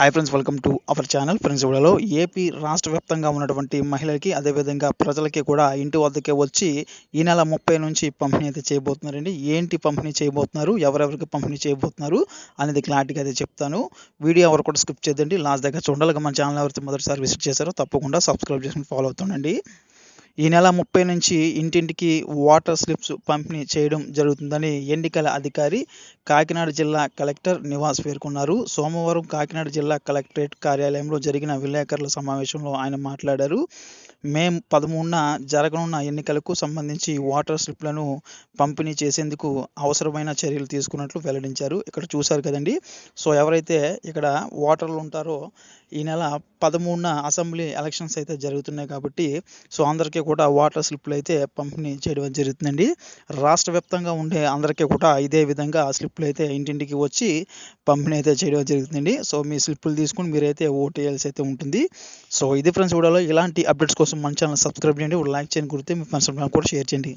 Hi friends welcome to our channel friends ఇవ్వడలో AP రాష్ట్ర వ్యాప్తంగా ఉన్నటువంటి మహిళలకి అదేవిధంగా ప్రజలకి కూడా ఇంటి వద్దకే వచ్చి ఈ నెల ముప్పై నుంచి పంపిణీ అయితే చేయబోతున్నారండి. ఏంటి పంపిణీ చేయబోతున్నారు? ఎవరెవరికి పంపిణీ చేయబోతున్నారు? అనేది క్లారిటీగా అయితే చెప్తాను. వీడియో ఎవరు కూడా స్కిప్ చేద్దండి లాస్ట్ దగ్గర చూడాలి మన ఛానల్ ఎవరైతే మొదటిసారి విజిట్ చేశారో తప్పకుండా సబ్స్క్రైబ్ చేసుకుని ఫాలో అవుతుండండి. ఈ నెల ముప్పై నుంచి ఇంటింటికి వాటర్ స్లిప్స్ పంపిణీ చేయడం జరుగుతుందని ఎన్నికల అధికారి కాకినాడ జిల్లా కలెక్టర్ నివాస్ పేర్కొన్నారు. సోమవారం కాకినాడ జిల్లా కలెక్టరేట్ కార్యాలయంలో జరిగిన విలేకరుల సమావేశంలో ఆయన మాట్లాడారు. మే పదమూడున జరగనున్న ఎన్నికలకు సంబంధించి వాటర్ స్లిప్లను పంపిణీ చేసేందుకు అవసరమైన చర్యలు తీసుకున్నట్లు వెల్లడించారు. ఇక్కడ చూశారు కదండి. సో ఎవరైతే ఇక్కడ ఓటర్లు ఉంటారో ఈ నెల పదమూడున అసెంబ్లీ ఎలక్షన్స్ అయితే జరుగుతున్నాయి కాబట్టి సో అందరికీ కూడా వాటర్ స్లిప్లు అయితే పంపిణీ చేయడం జరుగుతుందండి. రాష్ట్ర వ్యాప్తంగా ఉండే అందరికీ కూడా ఇదే విధంగా స్లిప్లు అయితే ఇంటింటికి వచ్చి పంపిణీ అయితే చేయడం జరుగుతుందండి. సో మీ స్లిప్లు తీసుకుని మీరైతే ఓటు వేయాల్సి అయితే ఉంటుంది. సో ఇది ఫ్రెండ్స్ వీడియోలో ఇలాంటి అప్డేట్స్ కోసం కోసం మన ఛానల్ సబ్స్క్రైబ్ చేయండి. లైక్ చేయండి. కుడితే మీ ఫ్రెండ్స్ కూడా షేర్ చేయండి.